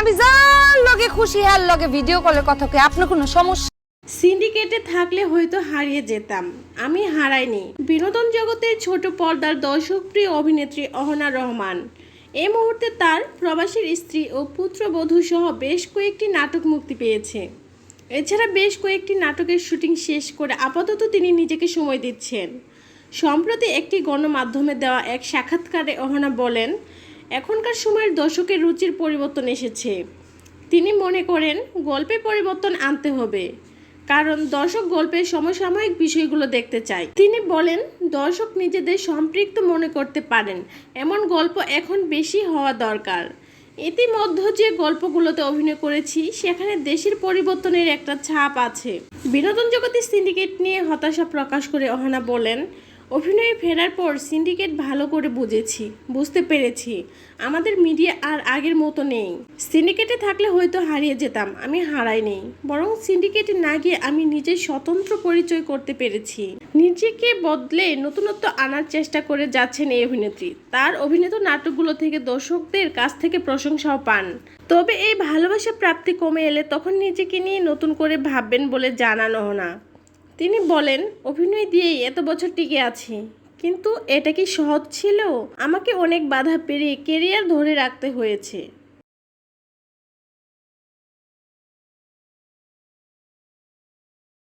আমি যার লগে খুশি হ্যার লগে ভিডিও কলে কথা আপনার কোনো সমস্যা? সিন্ডিকেটে থাকলে হয়তো হারিয়ে যেতাম। আমি হারাইনি। বিনোদন জগতের ছোট পর্দার দর্শকপ্রিয় অভিনেত্রী অহনা রহমান। এই মুহূর্তে তার প্রবাসীর স্ত্রী ও পুত্রবধূ সহ বেশ কয়েকটি নাটক মুক্তি পেয়েছে। এছাড়া বেশ কয়েকটি নাটকের শুটিং শেষ করে আপাতত তিনি নিজেকে সময় দিচ্ছেন। সম্প্রতি একটি গণমাধ্যমে দেওয়া এক সাক্ষাৎকারে অহনা বলেন এখনকার সময়ের দর্শকের রুচির পরিবর্তন এসেছে। তিনি মনে করেন, গল্পে পরিবর্তন আনতে হবে, কারণ দর্শক গল্পের সমসাময়িক বিষয়গুলো দেখতে চায়। তিনি বলেন, দর্শক নিজেদের সম্পৃক্ত মনে করতে পারেন, এমন গল্প এখন বেশি হওয়া দরকার। ইতিমধ্যে যে গল্পগুলোতে অভিনয় করেছি, সেখানে দেশের পরিবর্তনের একটা ছাপ আছে। বিনোদন জগতে সিন্ডিকেট নিয়ে হতাশা প্রকাশ করে অহানা বলেন অভিনয়ে ফেরার পর সিন্ডিকেট ভালো করে বুঝেছি, বুঝতে পেরেছি। আমাদের মিডিয়া আর আগের মতো নেই। সিন্ডিকেটে থাকলে হয়তো হারিয়ে যেতাম, আমি হারাই হারাইনি। বরং সিন্ডিকেটে না গিয়ে আমি নিজের স্বতন্ত্র পরিচয় করতে পেরেছি। নিজেকে বদলে নতুনত্ব আনার চেষ্টা করে যাচ্ছেন এই অভিনেত্রী। তার অভিনীত নাটকগুলো থেকে দর্শকদের কাছ থেকে প্রশংসাও পান। তবে এই ভালোবাসা প্রাপ্তি কমে এলে তখন নিজেকে নিয়ে নতুন করে ভাববেন বলে জানানো না। তিনি বলেন, অভিনয় দিয়েই এত বছর টিকে আছি। কিন্তু এটা কি সহজ ছিল? আমাকে অনেক বাধা পেরিয়ে কেরিয়ার ধরে রাখতে হয়েছে।